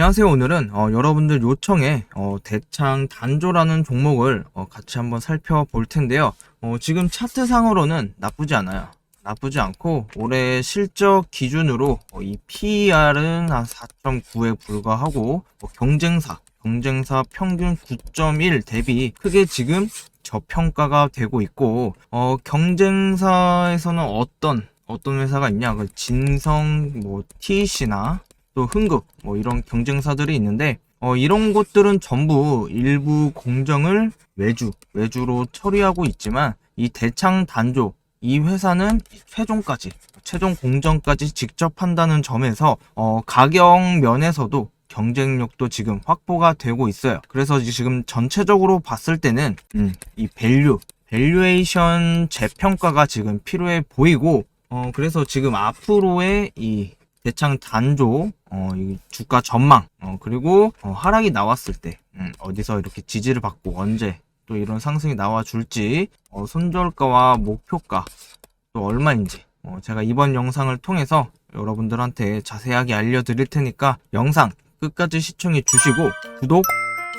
안녕하세요. 오늘은 어, 여러분들 요청에 어, 대창 단조라는 종목을 어, 같이 한번 살펴볼 텐데요. 어, 지금 차트상으로는 나쁘지 않아요. 나쁘지 않고 올해 실적 기준으로 어, 이 PER은 한 4.9에 불과하고 어, 경쟁사 경쟁사 평균 9.1 대비 크게 지금 저평가가 되고 있고 어, 경쟁사에서는 어떤 어떤 회사가 있냐 그 진성 뭐 TC나 또 흥국 뭐 이런 경쟁사들이 있는데 어, 이런 곳들은 전부 일부 공정을 외주 외주로 처리하고 있지만 이 대창 단조 이 회사는 최종까지 최종 공정까지 직접 한다는 점에서 어, 가격 면에서도 경쟁력도 지금 확보가 되고 있어요. 그래서 지금 전체적으로 봤을 때는 음, 이 밸류 밸류에이션 재평가가 지금 필요해 보이고 어, 그래서 지금 앞으로의 이 대창 단조, 어, 이 주가 전망, 어, 그리고 어, 하락이 나왔을 때, 음, 어디서 이렇게 지지를 받고 언제 또 이런 상승이 나와 줄지, 어, 손절가와 목표가 또 얼마인지, 어, 제가 이번 영상을 통해서 여러분들한테 자세하게 알려드릴 테니까 영상 끝까지 시청해 주시고 구독,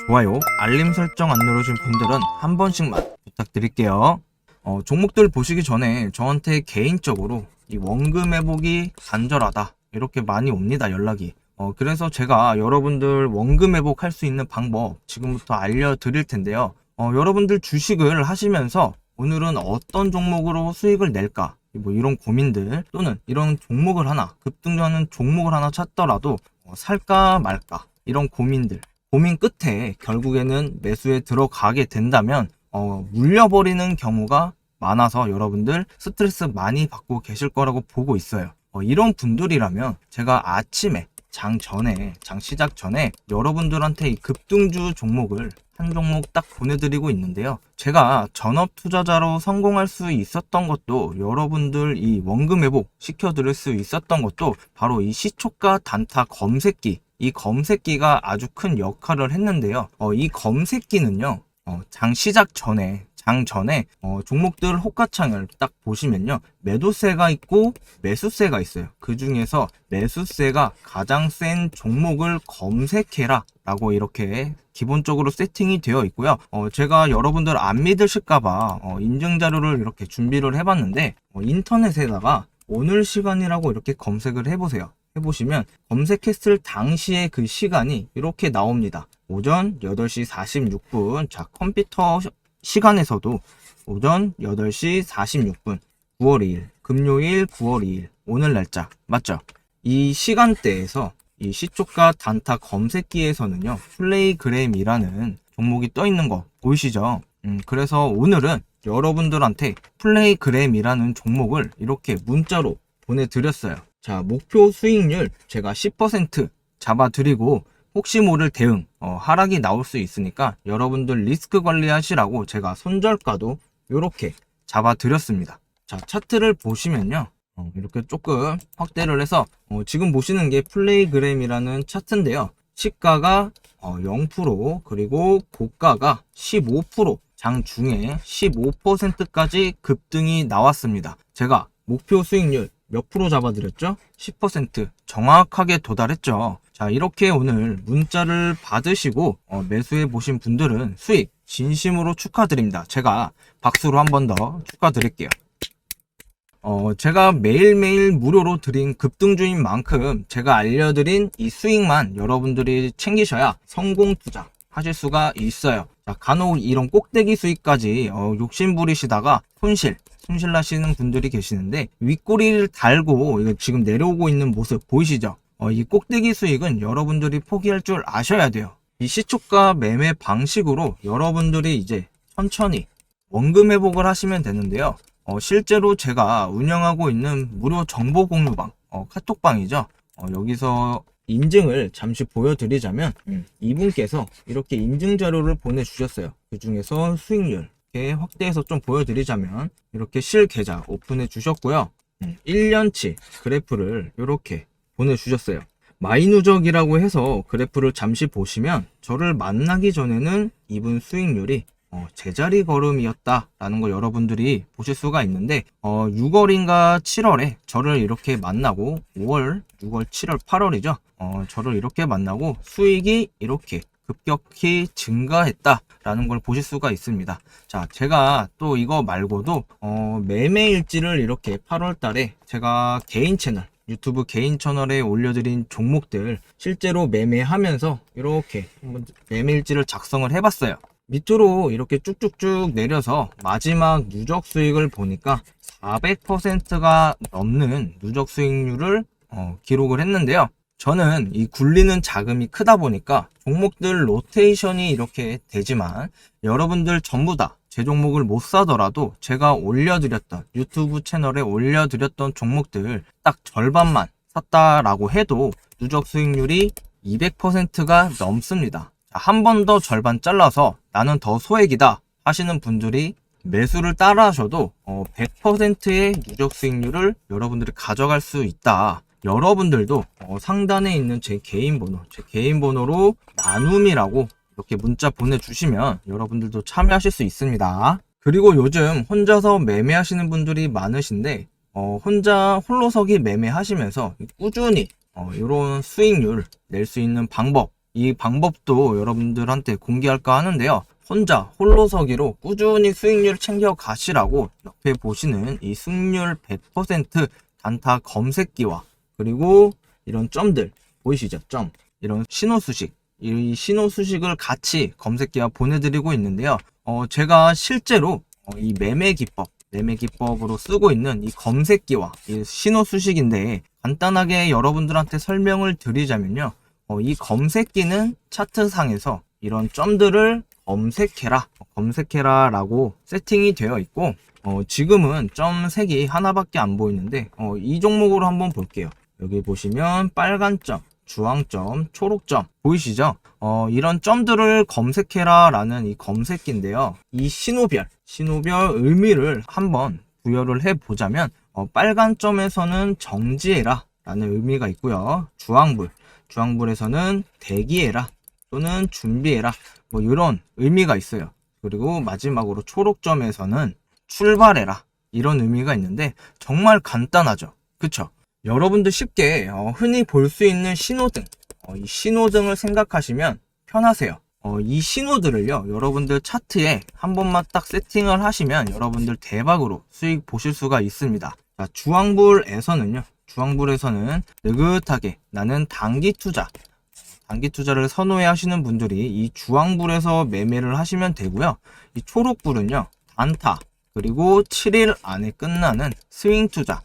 좋아요, 알림 설정 안 누르신 분들은 한 번씩만 부탁드릴게요. 어, 종목들 보시기 전에 저한테 개인적으로 이 원금 회복이 간절하다. 이렇게 많이 옵니다, 연락이. 어, 그래서 제가 여러분들 원금 회복할 수 있는 방법 지금부터 알려드릴 텐데요. 어, 여러분들 주식을 하시면서 오늘은 어떤 종목으로 수익을 낼까? 뭐 이런 고민들 또는 이런 종목을 하나 급등하는 종목을 하나 찾더라도 어, 살까 말까 이런 고민들 고민 끝에 결국에는 매수에 들어가게 된다면 어, 물려버리는 경우가 많아서 여러분들 스트레스 많이 받고 계실 거라고 보고 있어요. 어, 이런 분들이라면 제가 아침에 장 전에 장 시작 전에 여러분들한테 이 급등주 종목을 한 종목 딱 보내드리고 있는데요. 제가 전업 투자자로 성공할 수 있었던 것도 여러분들 이 원금 회복 시켜드릴 수 있었던 것도 바로 이 시초가 단타 검색기 이 검색기가 아주 큰 역할을 했는데요. 어, 이 검색기는요. 어, 장 시작 전에 장 전에 어, 종목들 호가창을 딱 보시면요 매도세가 있고 매수세가 있어요 그 중에서 매수세가 가장 센 종목을 검색해라 라고 이렇게 기본적으로 세팅이 되어 있고요 어, 제가 여러분들 안 믿으실까봐 어, 인증 자료를 이렇게 준비를 해봤는데 어, 인터넷에다가 오늘 시간이라고 이렇게 검색을 해보세요 해보시면 검색했을 당시의 그 시간이 이렇게 나옵니다. 오전 8시 46분. 자, 컴퓨터 시간에서도 오전 8시 46분. 9월 2일. 금요일 9월 2일. 오늘 날짜. 맞죠? 이 시간대에서 이 시초가 단타 검색기에서는요. 플레이그램이라는 종목이 떠 있는 거 보이시죠? 음, 그래서 오늘은 여러분들한테 플레이그램이라는 종목을 이렇게 문자로 보내드렸어요. 자, 목표 수익률 제가 10% 잡아드리고 혹시 모를 대응, 어, 하락이 나올 수 있으니까 여러분들 리스크 관리하시라고 제가 손절가도 이렇게 잡아드렸습니다. 자, 차트를 보시면요. 어, 이렇게 조금 확대를 해서 어, 지금 보시는 게 플레이그램이라는 차트인데요. 시가가 어, 0% 그리고 고가가 15% 장중에 15%까지 급등이 나왔습니다. 제가 목표 수익률 몇 프로 잡아드렸죠? 10% 정확하게 도달했죠. 자 이렇게 오늘 문자를 받으시고 어, 매수해 보신 분들은 수익 진심으로 축하드립니다. 제가 박수로 한 번 더 축하드릴게요. 어, 제가 매일매일 무료로 드린 급등주인 만큼 제가 알려드린 이 수익만 여러분들이 챙기셔야 성공 투자 하실 수가 있어요. 자, 간혹 이런 꼭대기 수익까지 어, 욕심 부리시다가 손실, 손실 나시는 분들이 계시는데 윗꼬리를 달고 지금 내려오고 있는 모습 보이시죠? 어, 이 꼭대기 수익은 여러분들이 포기할 줄 아셔야 돼요. 이 시초가 매매 방식으로 여러분들이 이제 천천히 원금 회복을 하시면 되는데요. 어, 실제로 제가 운영하고 있는 무료 정보 공유방, 어, 카톡방이죠. 어, 여기서 인증을 잠시 보여드리자면 음, 이분께서 이렇게 인증 자료를 보내주셨어요. 그 중에서 수익률 이렇게 확대해서 좀 보여드리자면 이렇게 실 계좌 오픈해 주셨고요. 음, 1년치 그래프를 이렇게 보내주셨어요. 마이누적이라고 해서 그래프를 잠시 보시면 저를 만나기 전에는 이분 수익률이 어, 제자리 걸음이었다라는 거 여러분들이 보실 수가 있는데 어, 6월인가 7월에 저를 이렇게 만나고 5월, 6월, 7월, 8월이죠. 어, 저를 이렇게 만나고 수익이 이렇게 급격히 증가했다라는 걸 보실 수가 있습니다. 자, 제가 또 이거 말고도 어, 매매일지를 이렇게 8월 달에 제가 개인 채널 유튜브 개인 채널에 올려드린 종목들 실제로 매매하면서 이렇게 한번 매매일지를 작성을 해봤어요. 밑으로 이렇게 쭉쭉쭉 내려서 마지막 누적 수익을 보니까 400%가 넘는 누적 수익률을 어, 기록을 했는데요. 저는 이 굴리는 자금이 크다 보니까 종목들 로테이션이 이렇게 되지만 여러분들 전부 다 제 종목을 못 사더라도 제가 올려드렸던 유튜브 채널에 올려드렸던 종목들 딱 절반만 샀다라고 해도 누적 수익률이 200%가 넘습니다. 한 번 더 절반 잘라서 나는 더 소액이다 하시는 분들이 매수를 따라 하셔도 100%의 누적 수익률을 여러분들이 가져갈 수 있다. 여러분들도 어, 상단에 있는 제 개인 번호, 제 개인 번호로 나눔이라고 이렇게 문자 보내주시면 여러분들도 참여하실 수 있습니다. 그리고 요즘 혼자서 매매하시는 분들이 많으신데 어, 혼자 홀로서기 매매하시면서 꾸준히 어, 이런 수익률 낼 수 있는 방법 이 방법도 여러분들한테 공개할까 하는데요. 혼자 홀로서기로 꾸준히 수익률 챙겨 가시라고 옆에 보시는 이 승률 100% 단타 검색기와 그리고 이런 점들 보이시죠? 점 이런 신호 수식 이 신호 수식을 같이 검색기와 보내드리고 있는데요. 어, 제가 실제로 어, 이 매매 기법 매매 기법으로 쓰고 있는 이 검색기와 이 신호 수식인데 간단하게 여러분들한테 설명을 드리자면요. 어, 이 검색기는 차트상에서 이런 점들을 검색해라 검색해라 라고 세팅이 되어 있고 어, 지금은 점 색이 하나밖에 안 보이는데 어, 이 종목으로 한번 볼게요 여기 보시면 빨간 점 주황점, 초록점 보이시죠? 어, 이런 점들을 검색해라 라는 이 검색기인데요. 이 신호별, 신호별 의미를 한번 부여를 해보자면 어, 빨간 점에서는 정지해라 라는 의미가 있고요. 주황불, 주황불에서는 대기해라 또는 준비해라 뭐 이런 의미가 있어요. 그리고 마지막으로 초록점에서는 출발해라 이런 의미가 있는데 정말 간단하죠. 그쵸? 여러분들 쉽게 어, 흔히 볼 수 있는 신호등 어, 이 신호등을 생각하시면 편하세요. 어, 이 신호들을요 여러분들 차트에 한 번만 딱 세팅을 하시면 여러분들 대박으로 수익 보실 수가 있습니다. 자, 주황불에서는요 주황불에서는 느긋하게 나는 단기 투자 단기 투자를 선호해 하시는 분들이 이 주황불에서 매매를 하시면 되고요. 이 초록불은요 단타 그리고 7일 안에 끝나는 스윙 투자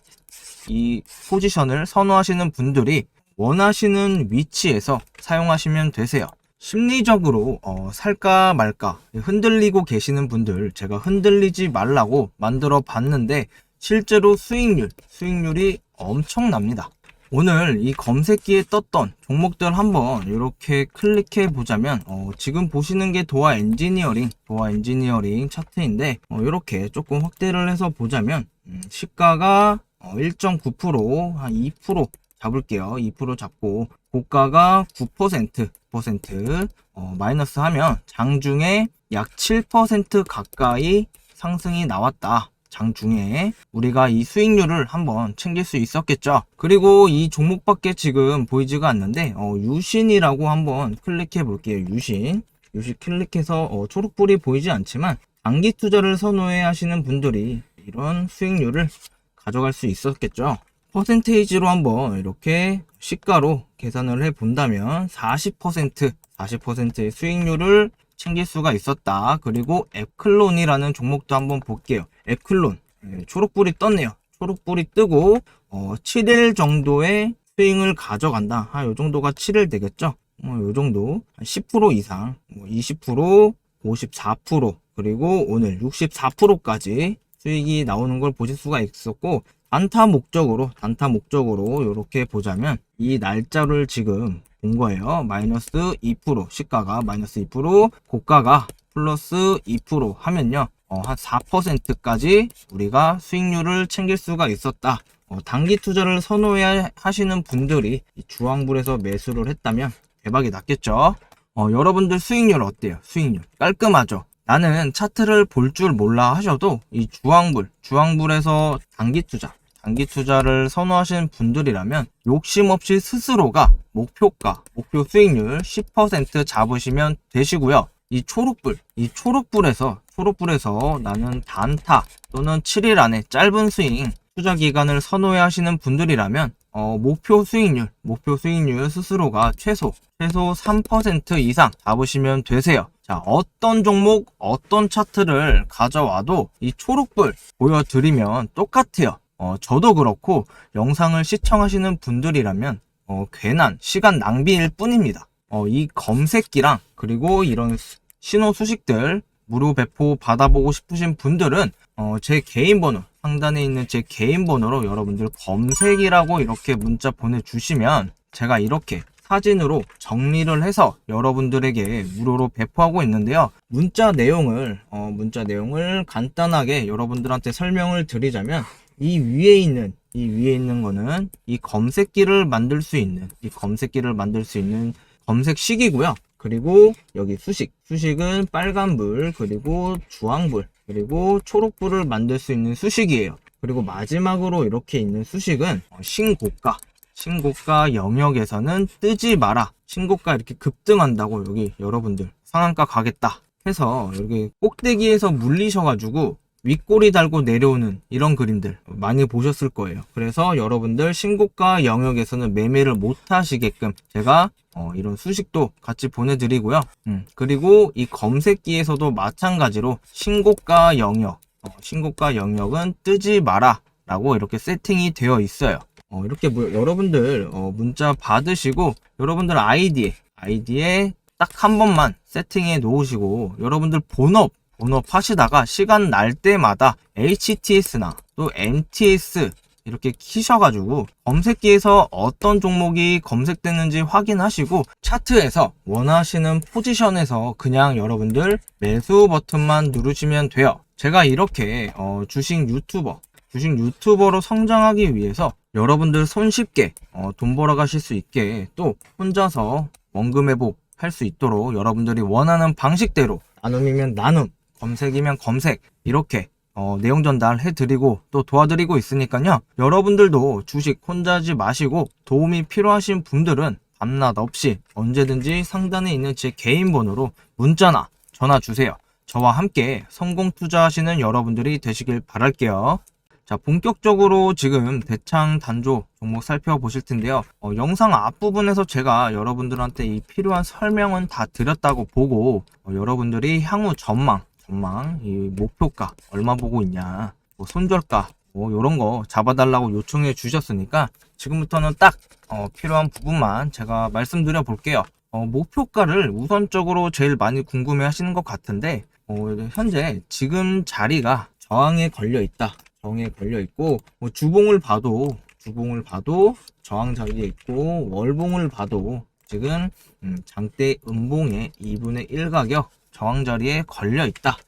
이 포지션을 선호하시는 분들이 원하시는 위치에서 사용하시면 되세요. 심리적으로 어, 살까 말까 흔들리고 계시는 분들 제가 흔들리지 말라고 만들어 봤는데 실제로 수익률 수익률이 엄청납니다. 오늘 이 검색기에 떴던 종목들 한번 이렇게 클릭해 보자면 어, 지금 보시는 게 도화 엔지니어링 도화 엔지니어링 차트인데 어, 이렇게 조금 확대를 해서 보자면 음, 시가가 1.9%, 한 2% 잡을게요. 2% 잡고 고가가 9%, 9% 어, 마이너스 하면 장중에 약 7% 가까이 상승이 나왔다. 장중에 우리가 이 수익률을 한번 챙길 수 있었겠죠. 그리고 이 종목밖에 지금 보이지가 않는데 어, 유신이라고 한번 클릭해 볼게요. 유신. 유신 클릭해서 어, 초록불이 보이지 않지만 단기 투자를 선호해 하시는 분들이 이런 수익률을 가져갈 수 있었겠죠. 퍼센테이지로 한번 이렇게 시가로 계산을 해 본다면 40% 40%의 수익률을 챙길 수가 있었다. 그리고 앱클론이라는 종목도 한번 볼게요. 앱클론 네, 초록불이 떴네요. 초록불이 뜨고 어, 7일 정도의 스윙을 가져간다. 한 요 정도가 7일 되겠죠. 어, 요 정도 10% 이상, 뭐 20%, 54% 그리고 오늘 64%까지 수익이 나오는 걸 보실 수가 있었고 단타 목적으로 단타 목적으로 이렇게 보자면 이 날짜를 지금 본 거예요 마이너스 2% 시가가 마이너스 2% 고가가 플러스 2% 하면요 어, 한 4%까지 우리가 수익률을 챙길 수가 있었다. 어, 단기 투자를 선호해 하시는 분들이 주황불에서 매수를 했다면 대박이 났겠죠? 어, 여러분들 수익률 어때요? 수익률. 깔끔하죠? 나는 차트를 볼 줄 몰라 하셔도 이 주황불, 주황불에서 단기 투자, 단기 투자를 선호하시는 분들이라면 욕심 없이 스스로가 목표가, 목표 수익률 10% 잡으시면 되시고요. 이 초록불, 이 초록불에서 초록불에서 나는 단타 또는 7일 안에 짧은 스윙 투자 기간을 선호해 하시는 분들이라면 어, 목표 수익률, 목표 수익률 스스로가 최소 최소 3% 이상 잡으시면 되세요. 자, 어떤 종목, 어떤 차트를 가져와도 이 초록불 보여드리면 똑같아요. 어, 저도 그렇고 영상을 시청하시는 분들이라면 어, 괜한 시간 낭비일 뿐입니다. 어, 이 검색기랑 그리고 이런 수- 신호 수식들 무료 배포 받아보고 싶으신 분들은 어, 제 개인 번호 상단에 있는 제 개인 번호로 여러분들 검색이라고 이렇게 문자 보내주시면 제가 이렇게 사진으로 정리를 해서 여러분들에게 무료로 배포하고 있는데요. 문자 내용을 어, 문자 내용을 간단하게 여러분들한테 설명을 드리자면 이 위에 있는 이 위에 있는 거는 이 검색기를 만들 수 있는 이 검색기를 만들 수 있는 검색식이고요. 그리고 여기 수식 수식은 빨간불 그리고 주황불 그리고 초록불을 만들 수 있는 수식이에요. 그리고 마지막으로 이렇게 있는 수식은 어, 신고가 신고가 영역에서는 뜨지 마라. 신고가 이렇게 급등한다고 여기 여러분들 상한가 가겠다 해서 여기 꼭대기에서 물리셔가지고 윗꼬리 달고 내려오는 이런 그림들 많이 보셨을 거예요. 그래서 여러분들 신고가 영역에서는 매매를 못 하시게끔 제가 어, 이런 수식도 같이 보내드리고요. 음, 그리고 이 검색기에서도 마찬가지로 신고가 영역, 어, 신고가 영역은 뜨지 마라 라고 이렇게 세팅이 되어 있어요. 어, 이렇게 뭐, 여러분들 어, 문자 받으시고 여러분들 아이디에 아이디에 딱 한 번만 세팅해 놓으시고 여러분들 본업 본업 하시다가 시간 날 때마다 HTS나 또 MTS 이렇게 키셔가지고 검색기에서 어떤 종목이 검색됐는지 확인하시고 차트에서 원하시는 포지션에서 그냥 여러분들 매수 버튼만 누르시면 돼요. 제가 이렇게 어, 주식 유튜버 주식 유튜버로 성장하기 위해서 여러분들 손쉽게 어, 돈 벌어가실 수 있게 또 혼자서 원금 회복 할 수 있도록 여러분들이 원하는 방식대로 나눔이면 나눔, 검색이면 검색 이렇게 어, 내용 전달해 드리고 또 도와드리고 있으니까요. 여러분들도 주식 혼자 하지 마시고 도움이 필요하신 분들은 밤낮 없이 언제든지 상단에 있는 제 개인 번호로 문자나 전화 주세요. 저와 함께 성공 투자하시는 여러분들이 되시길 바랄게요. 자, 본격적으로 지금 대창 단조 종목 살펴보실 텐데요. 어, 영상 앞부분에서 제가 여러분들한테 이 필요한 설명은 다 드렸다고 보고 어, 여러분들이 향후 전망, 전망, 이 목표가 얼마 보고 있냐, 뭐 손절가, 뭐 이런 거 잡아달라고 요청해 주셨으니까 지금부터는 딱 어, 필요한 부분만 제가 말씀드려 볼게요. 어, 목표가를 우선적으로 제일 많이 궁금해 하시는 것 같은데 어, 현재 지금 자리가 저항에 걸려 있다. 저항에 걸려 있고 뭐 주봉을 봐도 주봉을 봐도 저항 자리에 있고 월봉을 봐도 지금 음, 장대 음봉의 2분의 1 가격 저항 자리에 걸려 있다.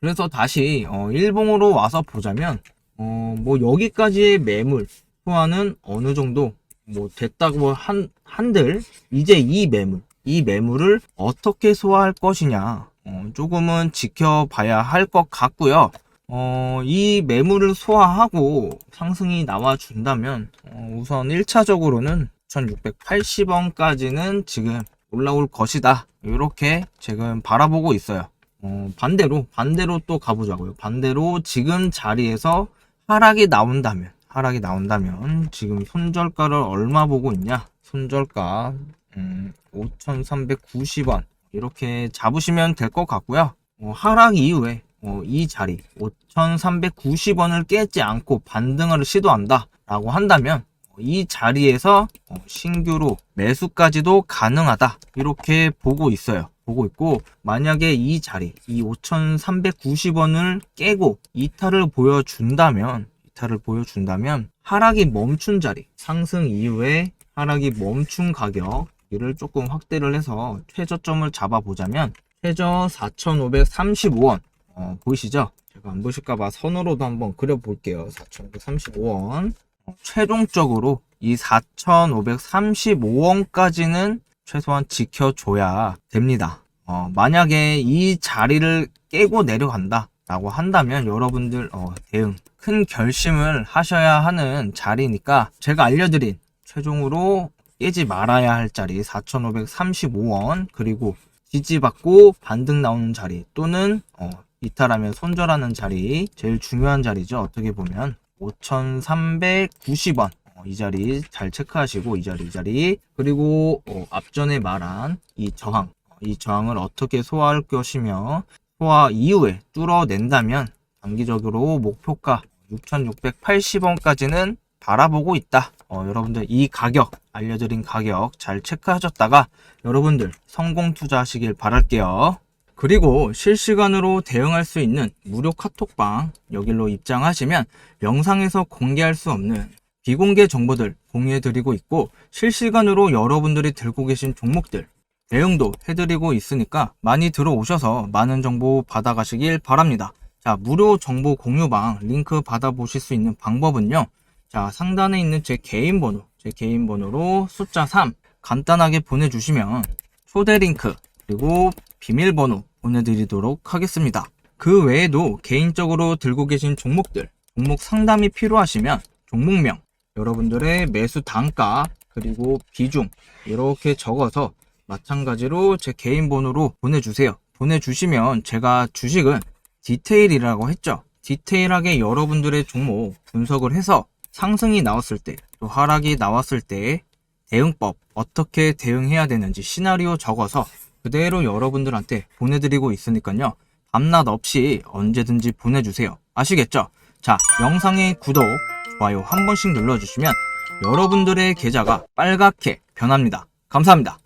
그래서 다시 어, 일봉으로 와서 보자면 어, 뭐 여기까지의 매물 소화는 어느 정도 뭐 됐다고 한 한들 이제 이 매물 이 매물을 어떻게 소화할 것이냐 어, 조금은 지켜봐야 할 것 같고요. 어, 이 매물을 소화하고 상승이 나와 준다면 어, 우선 1차적으로는 1680원까지는 지금 올라올 것이다. 이렇게 지금 바라보고 있어요. 어, 반대로 반대로 또 가보자고요. 반대로 지금 자리에서 하락이 나온다면 하락이 나온다면 지금 손절가를 얼마 보고 있냐? 손절가 음, 5,390원 이렇게 잡으시면 될 것 같고요. 어, 하락 이후에 어, 이 자리 5,390원을 깨지 않고 반등을 시도한다 라고 한다면 어, 이 자리에서 어, 신규로 매수까지도 가능하다 이렇게 보고 있어요 보고 있고 만약에 이 자리 이 5,390원을 깨고 이탈을 보여준다면 이탈을 보여준다면 하락이 멈춘 자리 상승 이후에 하락이 멈춘 가격 이를 조금 확대를 해서 최저점을 잡아보자면 최저 4,535원 어, 보이시죠? 제가 안 보실까봐 선으로도 한번 그려볼게요. 4,535원. 어, 최종적으로 이 4,535원까지는 최소한 지켜줘야 됩니다. 어, 만약에 이 자리를 깨고 내려간다 라고 한다면 여러분들 어, 대응. 큰 결심을 하셔야 하는 자리니까 제가 알려드린 최종으로 깨지 말아야 할 자리 4,535원 그리고 지지받고 반등 나오는 자리 또는 어, 이탈하면 손절하는 자리 제일 중요한 자리죠. 어떻게 보면 5,390원 어, 이 자리 잘 체크하시고 이 자리 이 자리 그리고 어, 앞전에 말한 이 저항 어, 이 저항을 어떻게 소화할 것이며 소화 이후에 뚫어낸다면 단기적으로 목표가 6,680원까지는 바라보고 있다. 어, 여러분들 이 가격 알려드린 가격 잘 체크하셨다가 여러분들 성공 투자하시길 바랄게요. 그리고 실시간으로 대응할 수 있는 무료 카톡방 여기로 입장하시면 영상에서 공개할 수 없는 비공개 정보들 공유해드리고 있고 실시간으로 여러분들이 들고 계신 종목들 대응도 해드리고 있으니까 많이 들어오셔서 많은 정보 받아가시길 바랍니다. 자, 무료 정보 공유방 링크 받아보실 수 있는 방법은요. 자, 상단에 있는 제 개인 번호, 제 개인 번호로 숫자 3 간단하게 보내주시면 초대 링크 그리고 비밀번호 보내드리도록 하겠습니다. 그 외에도 개인적으로 들고 계신 종목들, 종목 상담이 필요하시면 종목명, 여러분들의 매수 단가, 그리고 비중 이렇게 적어서 마찬가지로 제 개인 번호로 보내주세요. 보내주시면 제가 주식은 디테일이라고 했죠. 디테일하게 여러분들의 종목 분석을 해서 상승이 나왔을 때, 또 하락이 나왔을 때 대응법 어떻게 대응해야 되는지 시나리오 적어서 그대로 여러분들한테 보내드리고 있으니까요. 밤낮 없이 언제든지 보내주세요. 아시겠죠? 자, 영상의 구독, 좋아요 한 번씩 눌러주시면 여러분들의 계좌가 빨갛게 변합니다. 감사합니다.